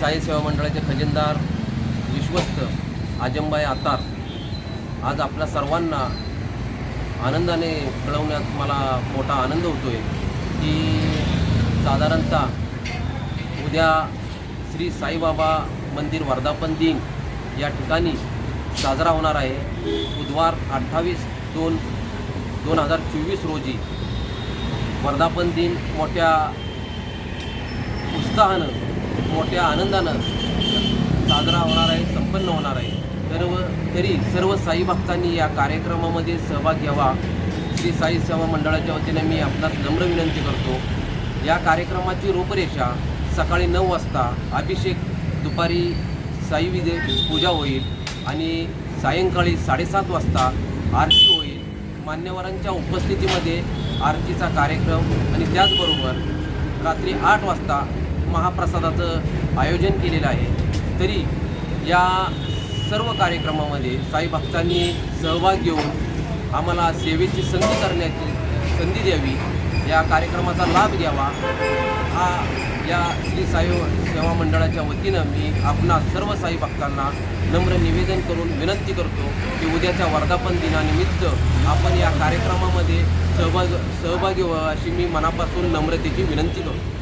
साई सेवा मंडळाचे खजिनदार विश्वस्त आजमबाई आतार आज आपल्या सर्वांना आनंदाने कळवण्यात मला मोठा आनंद होतो आहे की साधारणतः उद्या श्री साईबाबा मंदिर वर्धापन दिन या ठिकाणी साजरा होणार आहे. बुधवार अठ्ठावीस दोन दोन हजार चोवीस रोजी वर्धापन दिन मोठ्या उत्साहानं मोठ्या आनंदानं साजरा होणार आहे संपन्न होणार आहे. सर्व तरी सर्व साई भक्तांनी या कार्यक्रमामध्ये सहभाग घ्यावा. श्री साई सेवा मंडळाच्या वतीने मी आपणास नम्र विनंती करतो. या कार्यक्रमाची रूपरेषा सकाळी नऊ वाजता अभिषेक दुपारी साई विदे पूजा होईल आणि सायंकाळी साडेसात वाजता आरती होईल. मान्यवरांच्या उपस्थितीमध्ये आरतीचा कार्यक्रम आणि त्याचबरोबर रात्री आठ वाजता महाप्रसादाचं आयोजन केलेलं आहे. तरी या सर्व कार्यक्रमामध्ये साई भक्तांनी सहभाग घेऊन आम्हाला सेवेची संधी करण्याची संधी द्यावी या कार्यक्रमाचा लाभ घ्यावा. हा या श्री साई सेवा मंडळाच्या वतीनं मी आपणा सर्व साई भक्तांना नम्र निवेदन करून विनंती करतो की उद्याच्या वर्धापन दिनानिमित्त आपण या कार्यक्रमामध्ये सहभाग सहभागी व्हावं अशी मी मनापासून नम्रतेची विनंती करतो.